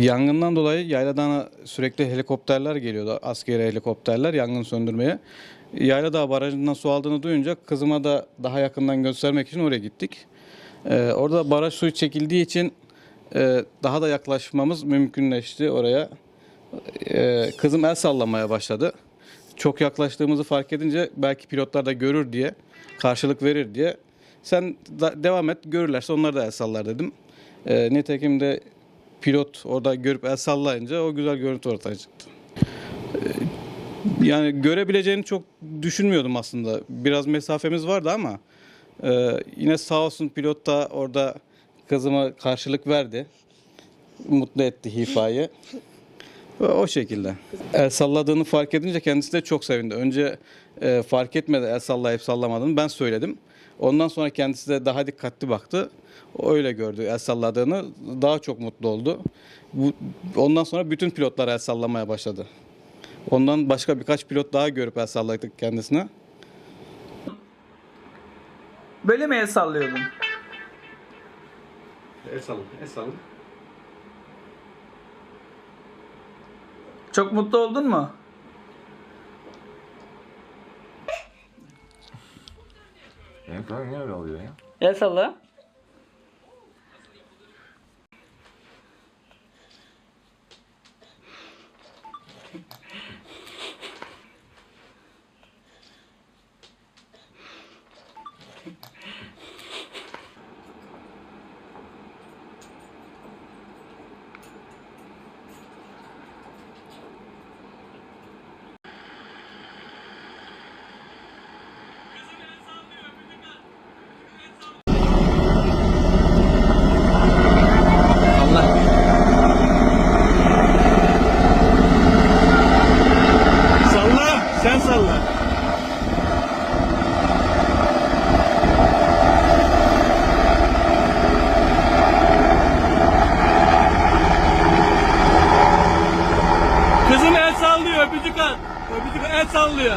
Yangından dolayı yayladan sürekli helikopterler geliyordu. Askeri helikopterler yangın söndürmeye. Yayladağ Barajı'ndan su aldığını duyunca kızıma da daha yakından göstermek için oraya gittik. Ee, orada baraj suyu çekildiği için e, daha da yaklaşmamız mümkünleşti oraya. Ee, kızım el sallamaya başladı. Çok yaklaştığımızı fark edince belki pilotlar da görür diye, karşılık verir diye sen da- devam et görürlerse onlar da el sallar dedim. Ee, nitekim de pilot orada görüp el sallayınca o güzel görüntü ortaya çıktı. Ee, Yani görebileceğini çok düşünmüyordum aslında. Biraz mesafemiz vardı ama e, yine sağ olsun pilot da orada kızıma karşılık verdi. Mutlu etti Hifa'yı. Ve O şekilde. El salladığını fark edince kendisi de çok sevindi. Önce e, fark etmedi el sallayıp sallamadığını ben söyledim. Ondan sonra kendisi de daha dikkatli baktı. Öyle gördü el salladığını. Daha çok mutlu oldu. Bu, ondan sonra bütün pilotlar el sallamaya başladı. Ondan başka birkaç pilot daha görüp el salladık kendisine. Böyle mi el sallıyordun? El salın, el salın. Çok mutlu oldun mu? Benim falan niye öyle oluyor ya? El. Salla, sen salla. Kızım el sallıyor, öpücük. Öpücük el sallıyor.